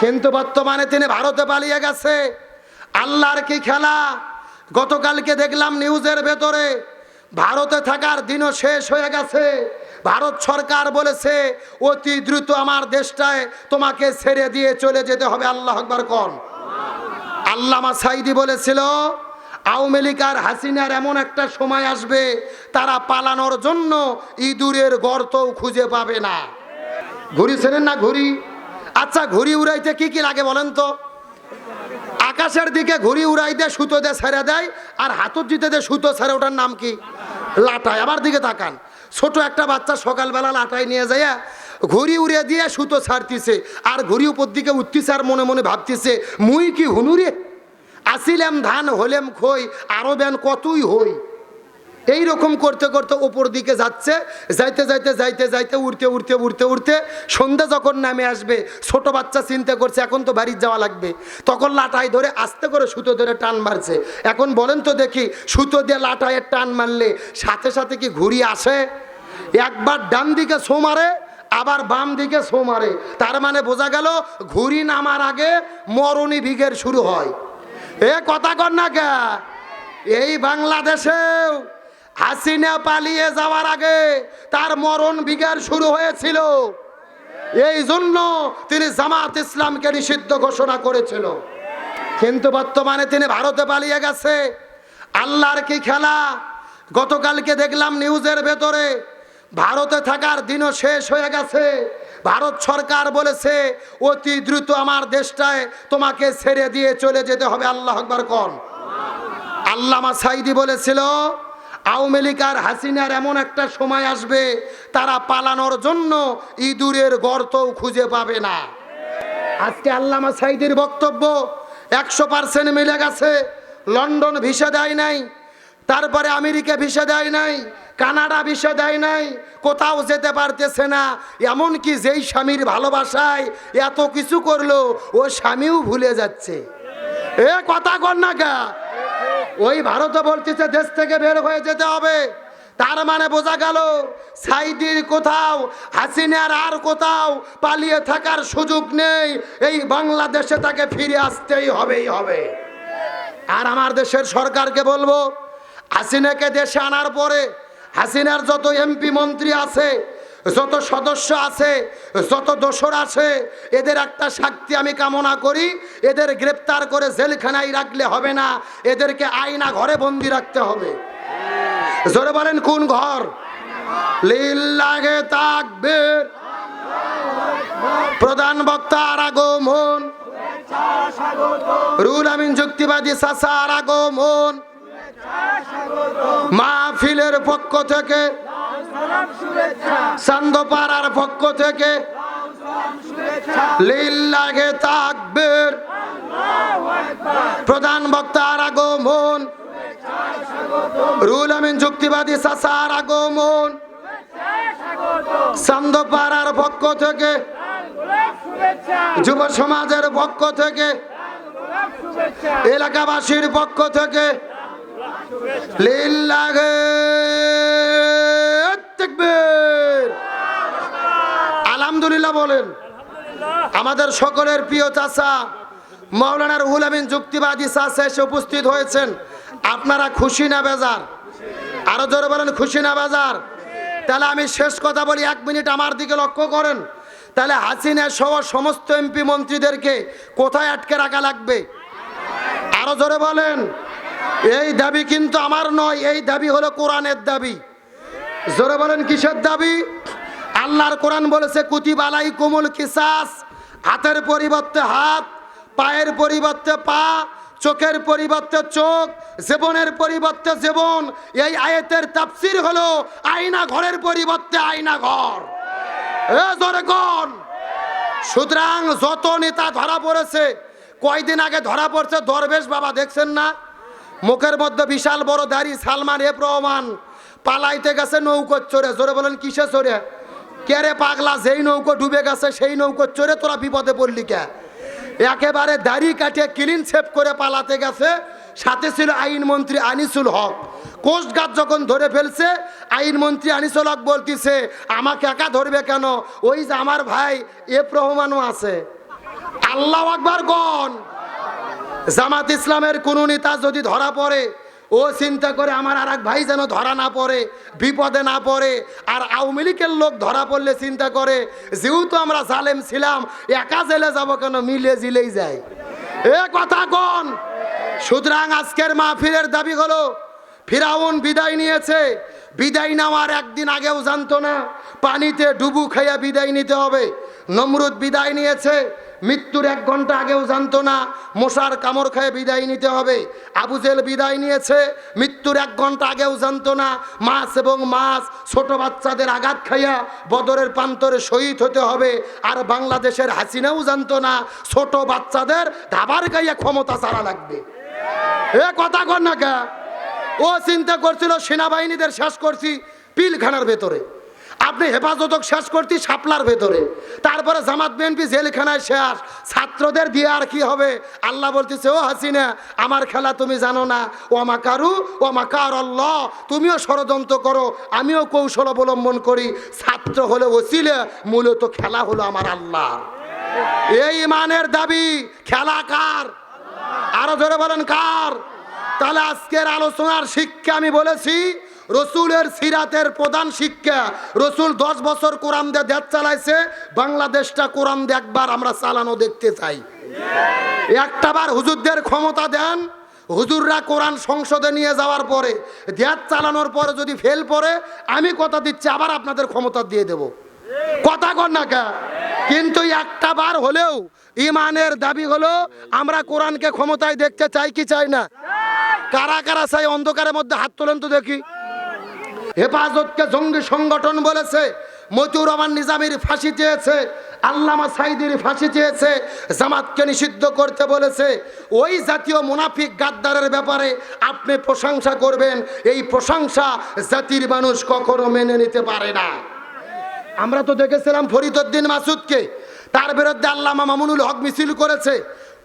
কিন্তু বর্তমানে তিনি ভারতে পালিয়ে গেছে। আল্লাহর কি খেলা? গতকালকে দেখলাম নিউজের ভেতরে, ভারতে থাকার দিনও শেষ হয়ে গেছে। ভারত সরকার বলেছে, অতি দ্রুত আমার দেশটায় তোমাকে ছেড়ে দিয়ে চলে যেতে হবে। আল্লাহ আকবার কন। আল্লামা সাইদি বলেছিল, আওয়ামী লীগ আর হাসিনার এমন একটা সময় আসবে, তারা পালানোর জন্য ইঁদুরের গর্তও খুঁজে পাবে না। ঘুড়ি ছেড়েন না ঘুড়ি আচ্ছা ঘুড়ি উড়াইতে কি কি লাগে বলেন তো? আকাশের দিকে ঘুড়ি উড়াই দিয়ে সুতো দিয়ে ছেড়ে দেয়, আর হাতুর দিতে দিয়ে সুতো ছেড়ে ওটার নাম কি? লাটাই আবার দিকে তাকান। ছোট একটা বাচ্চা সকালবেলা লাটাই নিয়ে যায় ঘুড়ি উড়িয়ে দিয়ে সুতো ছাড়তিছে, আর ঘুড়ি উপর দিকে উঠতিছে আর মনে মনে ভাবতিছে, মুই কি হুনুরে? আসিলাম ধান, হলেম খই, আরও ব্যান কতই হই? এই রকম করতে করতে ওপর দিকে যাচ্ছে, যাইতে যাইতে যাইতে যাইতে, উড়তে উড়তে উড়তে উড়তে সন্ধ্যা যখন নামে আসবে, ছোট বাচ্চা চিন্তা করছে, এখন তো বাড়ির যাওয়া লাগবে। তখন লাটাই ধরে আস্তে করে সুতো ধরে টান মারছে। এখন বলেন তো দেখি, সুতো দিয়ে লাটাইয়ের টান মারলে সাথে সাথে কি ঘুরি আসে? একবার ডান দিকে ছো মারে, আবার বাম দিকে ছো মারে। তার মানে বোঝা গেল ঘুরি নামার আগে মরণী বিঘের শুরু হয়। এ কথা কর না কে? এই বাংলাদেশেও হাসিনা পালিয়ে যাওয়ার আগে তার মরণ বিঘার শুরু হয়েছিল। এই জন্য তিনি জামাত ইসলামকে নিষিদ্ধ ঘোষণা করেছিল। কিন্তু বর্তমানে তিনি ভারতে পালিয়ে গেছে। আল্লাহর কি খেলা? গতকালকে দেখলাম নিউজের ভেতরে ভারতে থাকার দিনও শেষ হয়ে গেছে। ভারত সরকার বলেছে, অতি দ্রুত আমার দেশটায় তোমাকে ছেড়ে দিয়ে চলে যেতে হবে। আল্লাহ আকবার কন। আল্লামা সাইদি বলেছিল আওয়ামী লীগ হাসিনার এমন একটা সময় আসবে, তারা পালানোর জন্য ইঁদুরের গর্তও খুঁজে পাবে না। আজকে আল্লামা সাইদির বক্তব্য একশো পার্সেন্ট মিলে গেছে, লন্ডন ভিসা দেয় নাই, তারপরে আমেরিকা ভিসা দেয় নাই, কানাডা ভিসা দেয় নাই, কোথাও যেতে পারতেছে না, এমনকি যেই স্বামীর ভালোবাসায় এত কিছু করল, ও স্বামীও ভুলে যাচ্ছে। এ কথা কর না গা ওই ভারতে বলতেছে, দেশ থেকে বের হয়ে যেতে হবে। তার মানে বোঝা গেল, সাইদির কোথাও, হাসিনার আর কোথাও পালিয়ে থাকার সুযোগ নেই। এই বাংলাদেশে তাকে ফিরে আসতেই হবেই হবে। আর আমার দেশের সরকারকে বলব, হাসিনাকে দেশে আনার পরে, হাসিনার যত এমপি মন্ত্রী আছে যত সদস্য আছে, যত দোসর আছে, এদের একটা শক্তি আমি কামনা করি। এদের গ্রেপ্তার করে জেলখানায় রাখলে হবে না। এদেরকে আয়না ঘরে বন্দি রাখতে হবে। জোরে বলেন, কোন ঘর? লিল্লাহে তাকবীর। প্রধান বক্তার আগমন। রুল আমিন যুক্তিবাদী সাসার আগমন। মাহফিলের পক্ষ থেকে চান্দপাড়ার পক্ষ থেকে লিল্লাহে তাকবীর। প্রধান বক্তার আগমন। রুল আমিন যুক্তিবাদী সাসার আগমন। চান্দপাড়ার পক্ষ থেকে যুব সমাজের পক্ষ থেকে এলাকাবাসীর পক্ষ থেকে লিল্লাহে তাকবীর। আলহামদুলিল্লাহ বলেন? আমাদের সকলের প্রিয় চাচা মৌলানা রুহুল আমিন যুক্তিবাদী চাচা এসে উপস্থিত হয়েছেন। আপনারা খুশি না বেজার? আরও জোরে বলেন, খুশি না বেজার? তাহলে আমি শেষ কথা বলি, এক মিনিট আমার দিকে লক্ষ্য করেন। তাহলে হাসিনা সহ সমস্ত এমপি মন্ত্রীদেরকে কোথায় আটকে রাখা লাগবে? আরও জোরে বলেন, এই দাবি কিন্তু আমার নয়, এই দাবি হলো কোরআনের দাবি। জোরে বলেন, কিসের দাবি? আল্লাহর কোরআন বলেছে কুতিবালাই কোমল কিসাস। হাতের পরিবর্তে হাত, পায়ের পরিবর্তে পা, চোখের পরিবর্তে চোখ, জীবনের পরিবর্তে জীবন। এই আয়াতের তাফসির হলো আয়না ঘরের পরিবর্তে আয়না ঘর। এ কোন সুতরাং যত নেতা ধরা পড়েছে, কয়দিন আগে ধরা পড়ছে, দরবেশ বাবা দেখছেন না? মুখের মধ্যে বিশাল বড় দাড়ি, সালমান এফ রহমান পালাইতে গেছে নৌকো চড়ে। জোরে বলেন কিসে চড়ে? কেরে পাগলা, যেই নৌকো ডুবে গেছে, সেই নৌকো চড়ে তোরা বিপদে পড়লি কে? একেবারে দাড়ি কাটিয়ে ক্লিন সেভ করে পালাতে গেছে। সাথে ছিল আইনমন্ত্রী আনিসুল হক। কোস্টগার্ড যখন ধরে ফেলছে, আইনমন্ত্রী আনিসুল হক বলতিছে, আমাকে একা ধরবে কেন? ওই যে আমার ভাই এ রহমানও আছে। আল্লাহ আকবার গণ জামাত ইসলামের কোন নেতা যদি ধরা পড়ে ও চিন্তা করে আমার আর এক ভাই যেন ধরা না পড়ে, বিপদে না পড়ে, আর আওয়ামী লীগের লোক ধরা পড়লে চিন্তা করে, যেহেতু আমরা জালেম ছিলাম, একা জেলে যাব কেন? মিলে জিলেই যায়। এ কথা কোন। সুতরাং আজকের মাহফিলের দাবি হলো, ফিরাউন বিদায় নিয়েছে, বিদায় নেওয়ার একদিন আগেও জানতো না, পানিতে ডুবু খাইয়া বিদায় নিতে হবে। নমরুদ বিদায় নিয়েছে মৃত্যুর এক ঘণ্টা আগেও জানতো না, মশার কামড় খেয়ে বিদায় নিতে হবে। আবুজেল বিদায় নিয়েছে, মৃত্যুর এক ঘণ্টা আগেও জানতো না, মাছ এবং মাছ ছোট বাচ্চাদের আঘাত খাইয়া বদরের প্রান্তরে শহীদ হতে হবে। আর বাংলাদেশের হাসিনাও জানতো না, ছোট বাচ্চাদের ধাবার গাইয়া ক্ষমতা ছাড়া লাগবে। এ কথা কর না কে? ও চিন্তা করছিল, সেনাবাহিনীদের শেষ করছি, পিলখানার ভেতরে। আপনি হেফাজতক শেষ করছি সাপলার ভেতরে। তারপরে জামাত বিএনপি জেলখানায় শেষ। ছাত্রদের দিয়ে আর কি হবে? আল্লাহ বলতেছে, ও হাসিনা, আমার খেলা তুমি জানো না। ও আমাকারু ও আমাকার আল্লাহ তুমিও ষড়যন্ত্র করো। আমিও কৌশল অবলম্বন করি। ছাত্র হলে ওসিলে, মূলত খেলা হলো আমার আল্লাহ। এই ইমানের দাবি, খেলা কার? আরও ধরে বলেন, কার? তাহলে আজকের আলোচনার শিক্ষা আমি বলেছি রসুলের সিরাতের প্রধান শিক্ষা, রসুল দশ বছর কোরআন দিয়ে দেশ চালাইছে, বাংলাদেশটা কোরআন দিয়ে একবার আমরা চালানো দেখতে চাই। একটাবার হুজুরদের ক্ষমতা দেন, হুজুররা কোরআন সংসদে নিয়ে যাওয়ার পরে, দেশ চালানোর পরে যদি ফেল পড়ে, আমি কথা দিচ্ছি, আবার আপনাদের ক্ষমতা দিয়ে দেব। কথা কর না কে কিন্তু একটা বার হলেও ইমানের দাবি হলো, আমরা কোরআনকে ক্ষমতায় দেখতে চাই কি চাই না? কারা কারা চাই অন্ধকারের মধ্যে হাত তোলেন তো দেখি। হেফাজতকে জঙ্গি সংগঠন বলেছে, মতিউর রহমান নিজামির ফাঁসি চেয়েছে, আল্লামা সাইদির ফাঁসি চেয়েছে, জামাতকে নিষিদ্ধ করতে বলেছে। ওই জাতীয় মুনাফিক গাদ্দারের ব্যাপারে আপনি প্রশংসা করবেন, এই প্রশংসা জাতির মানুষ কখনো মেনে নিতে পারে না। আমরা তো দেখেছিলাম ফরিদুদ্দিন মাসুদকে। তার বিরুদ্ধে আল্লামা মামুনুল হক মিছিল করেছে,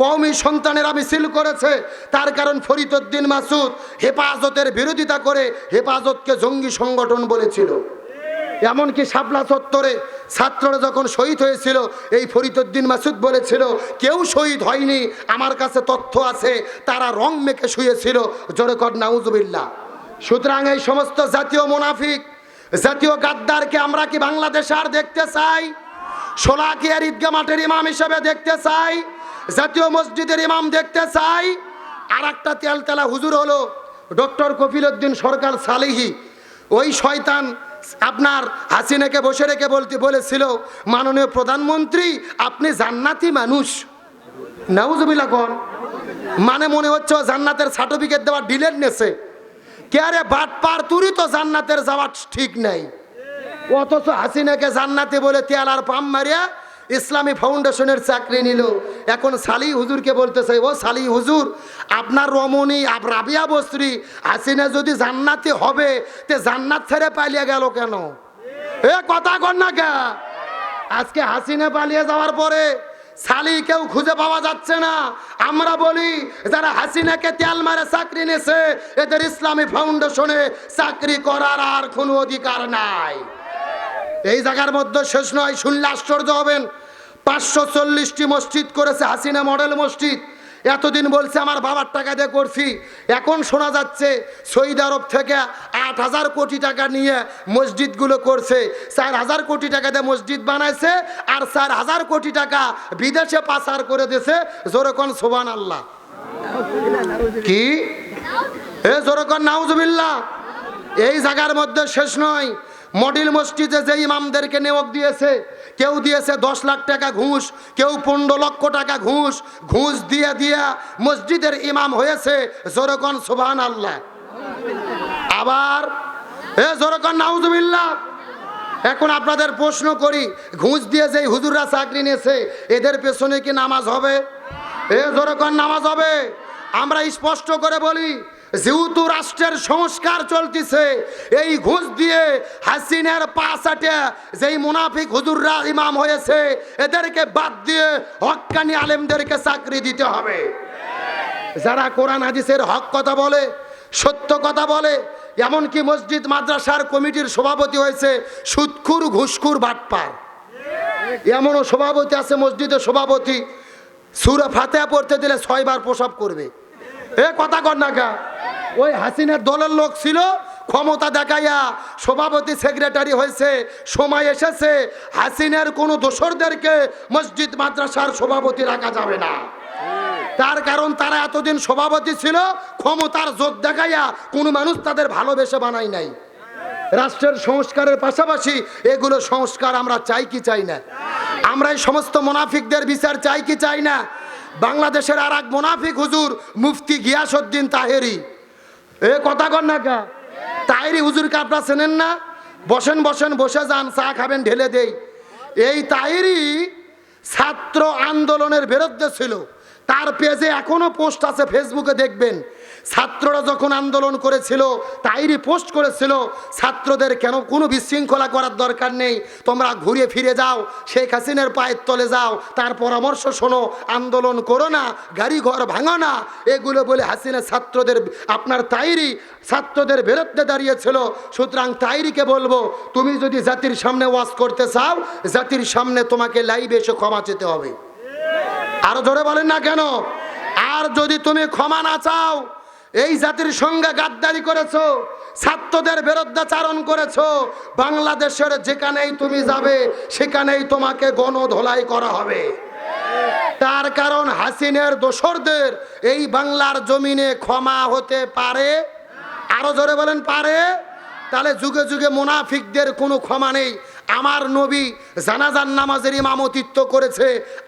কওমি সন্তানেরা মিছিল করেছে। তার কারণ ফরিদুদ্দিন মাসুদ হেফাজতের বিরোধিতা করে হেফাজতকে জঙ্গি সংগঠন বলেছিল। এমনকি শাপলা চত্বরে ছাত্ররা যখন শহীদ হয়েছিল, এই ফরিদুদ্দিন মাসুদ বলেছিল, কেউ শহীদ হয়নি, আমার কাছে তথ্য আছে, তারা রং মেখে শুয়েছিল। জোরেকর নাউজুবিল্লা সুতরাং এই সমস্ত জাতীয় মুনাফিক জাতীয় গাদ্দারকে আমরা কি বাংলাদেশে আর দেখতে চাই? সোলাকিয়ার ঈদগা মাঠের ইমাম হিসেবে দেখতে চাই? জাতীয় মসজিদের ইমাম দেখতে চাই? আর একটা তেলতেলা হুজুর হলো ডক্টর কফিল উদ্দিন সরকার সালিহি। ওই শয়তান আপনার হাসিনাকে বসে রেখে বলতে বলেছিল, মাননীয় প্রধানমন্ত্রী, আপনি জান্নাতি মানুষ। নাউজুবিল্লা কন। মানে মনে হচ্ছে জান্নাতের সার্টিফিকেট দেওয়ার ডিলেট নেছে। কে বাট পার তুরি তো জান্নাতের যাওয়া ঠিক নাই। অথচ হাসিনাকে জান্নাতে বলে তেল পাম মারিয়া ইসলামী ফাউন্ডেশনের চাকরি নিল। এখন সালি হুজুরকে বলতে চাই, ও সালি হুজুর, আপনার রমণী, আপ রাবিয়া বস্ত্রী, হাসিনা যদি জান্নাতি হবে, তে জান্নাত ছেড়ে পালিয়ে গেল কেন? এ কথা কর না কে? আজকে হাসিনা পালিয়ে যাওয়ার পরে সালি কেউ খুঁজে পাওয়া যাচ্ছে না। আমরা বলি, যারা হাসিনাকে তেল মারে চাকরি নিয়েছে, এদের ইসলামী ফাউন্ডেশনে চাকরি করার আর কোনো অধিকার নাই। এই জায়গার মধ্যে শেষ নয়, শুনলে আশ্চর্য হবেন। পাঁচশো চল্লিশটি মসজিদ করেছে হাসিনা মডেল মসজিদ। এতদিন বলছে, আমার বাবার টাকা দিয়ে করছি। এখন শোনা যাচ্ছে সৌদি আরব থেকে আট হাজার কোটি টাকা নিয়ে মসজিদগুলো করছে। চার হাজার কোটি টাকা দিয়ে মসজিদ বানাইছে আর চার হাজার কোটি টাকা বিদেশে পাচার করে দিয়েছে। জোরকন সোবান আল্লাহ কি? এ জোরকন নাউজুবিল্লাহ। এই জায়গার মধ্যে শেষ নয়। মডেল মসজিদে যে ইমামদেরকে নিয়োগ দিয়েছে, কেউ দিয়েছে দশ লাখ টাকা ঘুষ, কেউ পনেরো লক্ষ টাকা ঘুষ ঘুষ দিয়ে দিয়া মসজিদের ইমাম হয়েছে, জোরকন সুবান আল্লাহ আবার, এ জোরকন নাউজুবিল্লাহ, এখন আপনাদের প্রশ্ন করি, ঘুষ দিয়ে যে হুজুররা চাকরি নিয়েছে, এদের পেছনে কি নামাজ হবে? এ জোরকন নামাজ হবে। আমরা স্পষ্ট করে বলি যেহেতু রাষ্ট্রের সংস্কার চলতেছে, এই ঘুষ দিয়ে হাসিনের পাশাটে যেই মুনাফিক হুজুররা ইমাম হয়েছে, এদেরকে বাদ দিয়ে হক্কানি আলেমদেরকে চাকরি দিতে হবে। যারা কোরআন হাদিসের হক কথা বলে, সত্য কথা বলে, এমনকি মসজিদ, মাদ্রাসার কমিটির সভাপতি হয়েছে, সুৎখুর, ঘুষখুর, বাটপার। এমনও সভাপতি আছে, মসজিদের সভাপতি। সুরা ফাতেহা পড়তে দিলে ছয়বার প্রসাব করবে। এ কথা কর না ওই হাসিনার দলের লোক ছিল, ক্ষমতা দেখাইয়া সভাপতি, সেক্রেটারি হয়েছে, সময় এসেছে, হাসিনার কোনো দোসরদেরকে মসজিদ, মাদ্রাসার সভাপতি রাখা যাবে না। তার কারণ তারা এতদিন সভাপতি ছিল, ক্ষমতার জোর দেখাইয়া কোনো মানুষ তাদের ভালোবেসে বানাই নাই। রাষ্ট্রের সংস্কারের পাশাপাশি এগুলো সংস্কার আমরা চাই কি চাই না? আমরা এই সমস্ত মোনাফিকদের বিচার চাই কি চাই না? বাংলাদেশের আর এক মোনাফিক হুজুর মুফতি গিয়াসউদ্দিন তাহেরি এ কথা কর না কা? তাইরি হুজুরকে আপনারা চেনেন না? বসেন বসেন, বসে যান, চা খাবেন, ঢেলে দেই। এই তাইরি ছাত্র আন্দোলনের বিরুদ্ধে ছিল। তার পেজে এখনও পোস্ট আছে ফেসবুকে দেখবেন। ছাত্ররা যখন আন্দোলন করেছিল তাইরই পোস্ট করেছিল, ছাত্রদের কেন কোনো বিশৃঙ্খলা করার দরকার নেই, তোমরা ঘুরে ফিরে যাও, শেখ হাসিনের পায়ের তলে যাও, তার পরামর্শ শোনো, আন্দোলন করো না, গাড়ি ঘর ভাঙো না। এগুলো বলে হাসিনা ছাত্রদের, আপনার তাইরি ছাত্রদের বিরুদ্ধে দাঁড়িয়েছিল। সুতরাং তাইরিকে বলব, তুমি যদি জাতির সামনে ওয়াজ করতে চাও, জাতির সামনে তোমাকে লাইভে এসে ক্ষমা চেতে হবে। আরও জোরে বলেন না কেন? আর যদি তুমি ক্ষমা না চাও এই জাতির সঙ্গে গাদ্দারি করেছ, ছাত্রদের বিরুদ্ধাচারণ করেছ, বাংলাদেশের যেখানেই তুমি যাবে, সেখানেই তোমাকে গণধোলাই করা হবে। তার কারণ হাসিনের দোসরদের এই বাংলার জমিনে ক্ষমা হতে পারে? আরও জোরে বলেন, পারে? তাহলে যুগে যুগে মুনাফিকদের কোনো ক্ষমা নেই। আমার নবী জানাজান নামাজের ইমামতিত্ব করেছে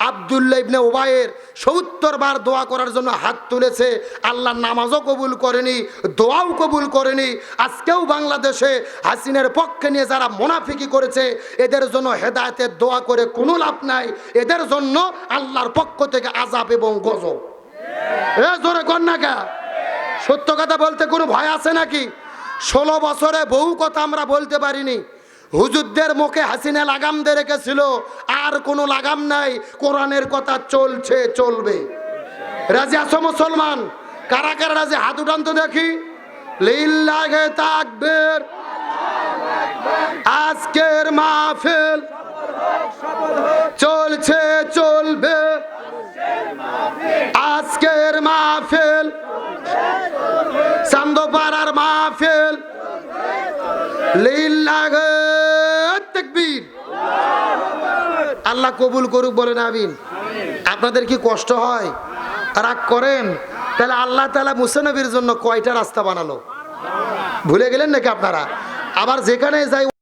আবদুল্লা ইবনে ওবায়ের সত্তর বার দোয়া করার জন্য হাত তুলেছে। আল্লাহ নামাজও কবুল করেনি, দোয়াও কবুল করেনি। আজকেও বাংলাদেশে হাসিনের পক্ষে নিয়ে যারা মোনাফিকি করেছে, এদের জন্য হেদায়েতের দোয়া করে কোনো লাভ নাই। এদের জন্য আল্লাহর পক্ষ থেকে আজাব এবং গজব। এ জোরে কন্যাকা, সত্য কথা বলতে কোনো ভয় আছে নাকি? ষোলো বছরে বহু কথা আমরা বলতে পারিনি। হুজুরদের মুখে হাসিনা লাগাম দিয়ে রেখেছিল, আর কোনো লাগাম নাই, কোরআনের কথা চলছে, চলবে। রাজি আছো মুসলমান? কারা কারা রাজি? হাত উঠান তো দেখি। আজকের মাহফিল চলছে, চলবে। আজকের মাহফিল চান্দপাড়ার মাহফিল। লিল্লাহে তাকবীর আল্লাহ কবুল করুক বলেন আমিন। আপনাদের কি কষ্ট হয়? রাগ করেন? তাহলে আল্লাহ তালা মুসানবীর জন্য কয়টা রাস্তা বানালো? ভুলে গেলেন নাকি আপনারা? আবার যেখানে যাই